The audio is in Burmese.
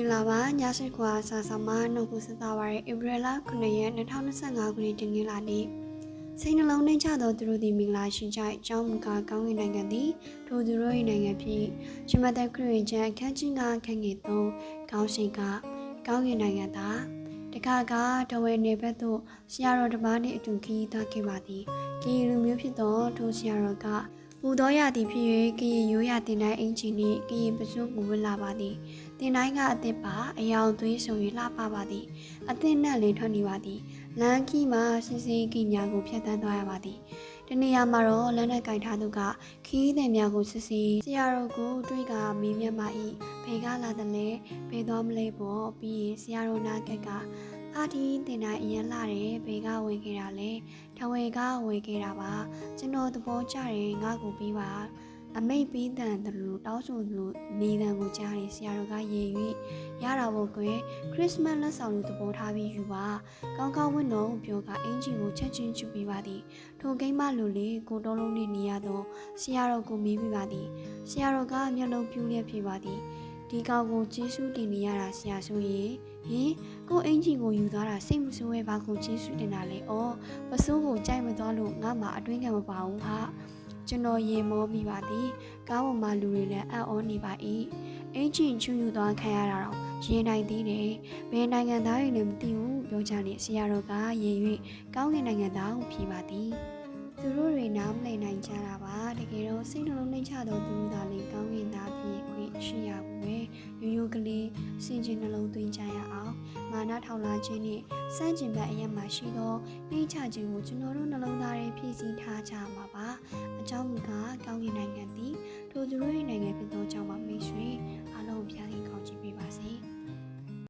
င်္ဂလာပါညစိခွာစာဆောင်မနှုတ်ကူစသားပါရဲ့ဧပြီလ9ရက်2025ခုနှစ်တင်လာနေ့စိတ်နှလုံးနှိမ်ချသောသူတို့သည်မင်္ဂလာရှိကြအကြောင်းမူကားကောင်းကင်နိုင်ငံသည်ထိုသူတို့၏နိုင်ငံဖြစ်ရှမသက်ခရစ်ကျမ်းအခန်းကြီး9ခန်းငယ်3ကောင်းရှိကကောင်းကင်နိုင်ငံသာတခါကတဝဲနေဘက်သို့ဆရာတော်တစ်ပါးနှင့်အတူခရီးသွားခဲ့ပါသည်ကီလူမျိုးဖြစ်သောထိုဆရာတော်က ပူသောရသည်ဖြစ်၍ကရင်ရိုးရတင်တိုင်းအင်ဂျင်နှင့်ကရင်ပစွန်းပူဝလာပါသည်တင်တိုင်းကအသစ်ပါအယောင်သွေးဆို၍လှပပါသည်အသစ်နဲ့လေးထွက်နေပါသည်လမ်းခီးမှာစင်စင်ကီညာကိုဖြတ်တန်းသွားရပါသည်တနေရာမှာတော့လက်နဲ့ကင်ထားသူကခီးတဲ့များကိုစစ်စီဆရာတော်ကိုတွေ့ကမေးမြတ်ပါ၏ဖေကလာတယ်လေဖေသွားမလဲပေါ့ပြီးရင်ဆရာတော်နာကက်က အာဒီတင်တိုင်းအရင်လာတယ်ဖေကဝင်ခဲ့တာလေထဝေကဝင်ခဲ့တာပါကျွန်တော်သဘောကျတယ်ငါ့ကိုပြီးပါအမိတ်ပေးတန်တယ်လို့တောင်းဆိုလို့နေတန်ကိုကြားတယ်ဆရာတော်ကရေ၍ရတာပေါ့ကွယ်ခရစ်စမတ်လက်ဆောင်လို့သဘောထားပြီးယူပါကောင်းကောင်းဝတ်တော်ပြောကအင်ဂျီကိုချက်ချင်းချူပေးပါသည်ထိုကိန်းမလိုလေကိုတော်လုံးနဲ့နေရတော့ဆရာတော်ကိုမေးပြပါသည်ဆရာတော်ကမျက်လုံးပြူးလျက်ပြပါသည် ဒီကောင်ကိုကျေးဇူးတင်နေရတာဆရာဆိုရင်ဟင်ကိုအင်ဂျီကိုယူသွားတာစိတ်မဆိုးရဲ့ဘာကိုကျေးဇူးတင်တာလဲ။အော်ပစိုးကိုကြိုက်မသွားလို့ငါမှအတွင်းကမပါဘူးဟာ။ကျွန်တော်ရေမောမိပါသည်။ကားပေါ်မှာလူတွေလည်းအံ့ဩနေပါ၏။အင်ဂျင်ချူယူသွားခံရတာတော့ရေနိုင်သေးတယ်။ဘယ်နိုင်ငံသားတွေလည်းမသိဘူးပြောကြနေဆရာတော်ကရေ၍ကောင်းကင်နိုင်ငံသားကိုဖြေပါသည်။သူတို့တွေနားမလည်နိုင်ကြတာပါတကယ်တော့စိတ်နှလုံးနှိမ်ချသောသူတို့သာလေကောင်းကင်သားဖြစ် မာနထောင်လာခြင်းနဲ့စန့်ကျင်ဘက်အရက်မှာရှိသောနှိမ်ချခြင်းကိုကျွန်တော်တို့နှလုံးသားထဲဖြည့်ဆည်းထားကြမှာပါအကြောင်းမူကားကောင်းကင်နိုင်ငံသည်ထိုသူတို့၏နိုင်ငံဖြစ်သောကြောင့်ပါမိတ်ဆွေ